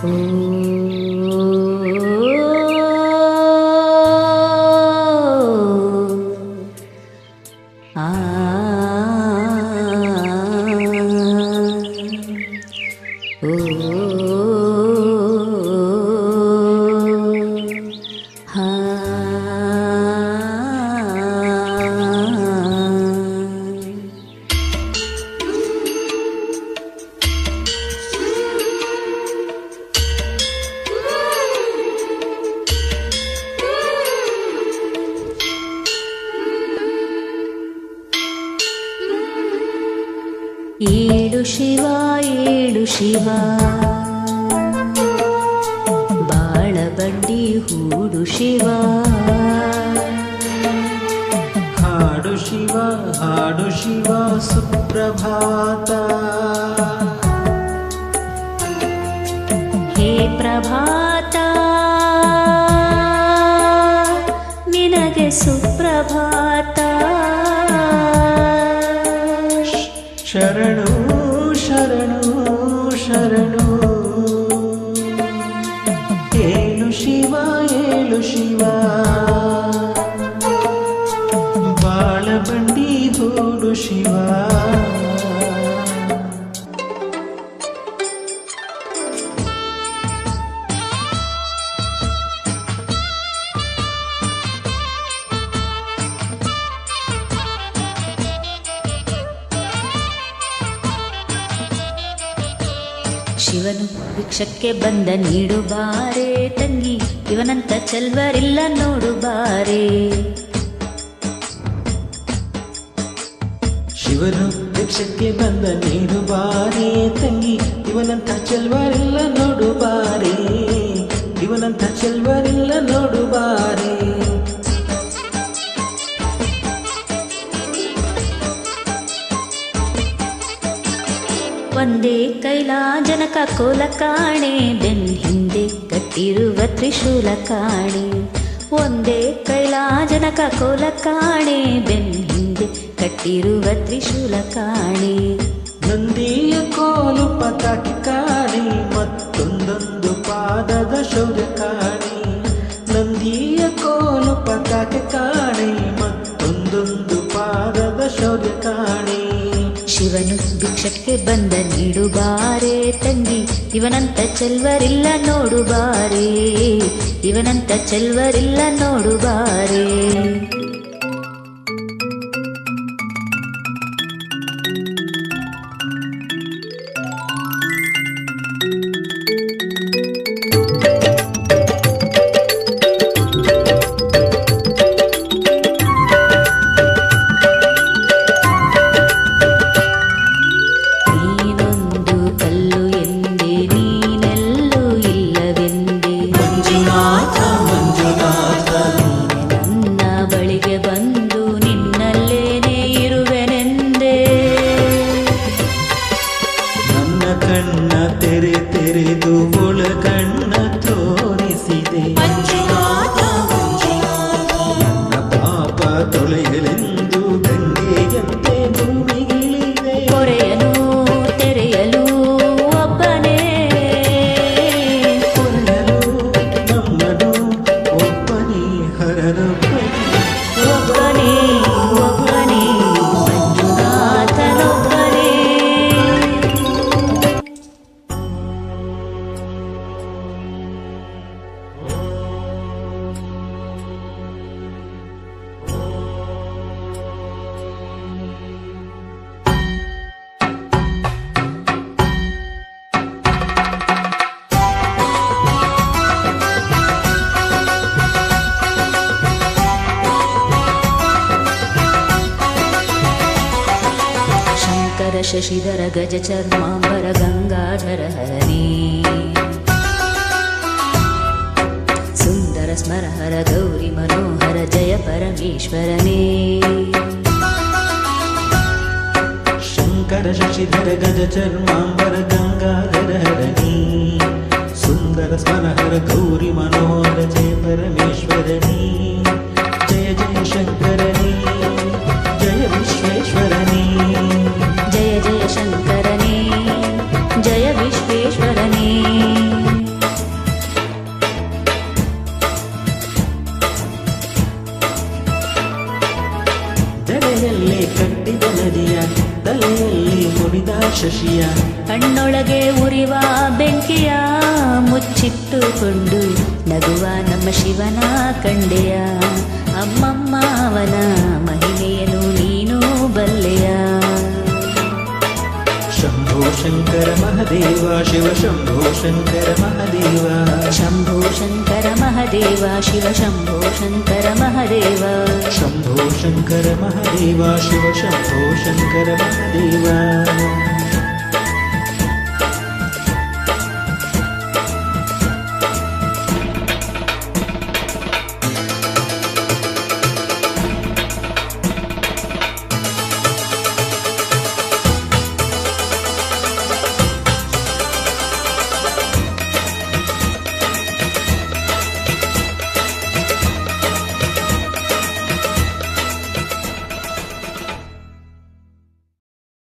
Oh. ಏಳು ಶಿವ ಏಳು ಶಿವ. ಬಾಳ ಬಡ್ಡಿ ಹೂಡು ಶಿವ. ಹಾಡು ಶಿವ ಹಾಡು ಶಿವ ಸುಪ್ರಭಾತ. ಹೇ ಪ್ರಭಾತ ನಿನಗೆ ಸುಪ್ರಭಾತ ಏಳು ಶಿವನು ಭಿಕ್ಷಕ್ಕೆ ಬಂದ ನೀಡು ಬಾರೆ ತಂಗಿ, ಇವನಂತ ಚೆಲ್ವರಿಲ್ಲ ನೋಡು ಬಾರೆ ಶಿವನು ಭಿಕ್ಷಕ್ಕೆ ಬಂದ ನೀಡು ಬಾರೆ ತಂಗಿ, ಇವನಂತ ಚೆಲ್ವರಿಲ್ಲ ನೋಡು ಬಾರೆ ಇವನಂತ ಚೆಲ್ವರಿಲ್ಲ ನೋಡು ಬಾರೆ ಕೈಲಾ ಜನಕ ಕೋಲ ಕಾಣೆ ಬೆನ್ ಹಿಂದೆ ಕಟ್ಟಿರುವ ತ್ರಿಶೂಲ ಕಾಣೆ ಒಂದೇ ಕೈಲಾ ಜನಕ ಕೋಲ ಕಾಣೆ ಬೆನ್ ಹಿಂದೆ ಕಟ್ಟಿರುವ ತ್ರಿಶೂಲ ಕಾಣೆ ನಂದಿಯ ಕೋಲು ಪತಾಕಿ ಕಾಣಿ ಮತ್ತೊಂದೊಂದು ಪಾದದ ಶೌರ್ಯ ಕಾಣಿ ನಂದಿಯ ಕೋಲು ಪತಾಕಿ ಕಾಣಿ ಮತ್ತೊಂದೊಂದು ಪಾದದ ಶೌರ್ಯ ಕಾಣಿ ಶಿವನು ಭಿಕ್ಷಕ್ಕೆ ಬಂದ ನೀಡು ಬಾರೆ ತಂಗಿ ಇವನಂತ ಚೆಲ್ವರಿಲ್ಲ ನೋಡು ಬಾರೆ ಇವನಂತ ಚೆಲ್ವರಿಲ್ಲ ನೋಡು ತೆರೆ ತೆರೆದು ಒಳ ಕಣ್ಣ ತೋರಿಸಿದೆ. ನನ್ನ ಪಾಪ ತೊಳೆಯಲೆಂದು ಗಂಗೆಯಂತೆ ಭೂಮಿಗಿಳಿದೆ ಕೊರೆಯಲು ತೆರೆಯಲು ಒಬ್ಬನೇ. ಕೊರೆಯಲು ನಮ್ಮನು ಒಬ್ಬನೇ ಹರರೊಬ್ಬನೇ ధర శశిధర గజ చర్మాంబర గంగాధర హరి. సుందర స్మర హర గౌరి మనోహర జయ పరమేశ్వరనే శంకర శశిధర గజ చర్మాంబర గంగాధర హరణి. సుందర స్మర హర గౌరి మనోహర జయ పరమేశ్వరనీ ಶಶಿಯ ಕಣ್ಣೊಳಗೆ ಉರಿವ ಬೆಂಕಿಯ ಮುಚ್ಚಿಟ್ಟುಕೊಂಡು ನಗುವ ನಮ್ಮ ಶಿವನ ಕಂಡೆಯ ಅಮ್ಮಮ್ಮ ಅವನ ಮಹಿಮೆಯನು ನೀನು ಬಲ್ಲೆಯ. ಶಂಭೋ ಶಂಕರ ಮಹದೇವ ಶಿವ ಶಂಭೋ ಶಂಕರ ಮಹದೇವ. ಶಂಭೋ ಶಂಕರ ಮಹದೇವ ಶಿವ ಶಂಭೋ ಶಂಕರ ಮಹದೇವ. ಶಂಭೋ ಶಂಕರ ಮಹದೇವ ಶಿವ ಶಂಭೋ ಶಂಕರ ಮಹದೇವ.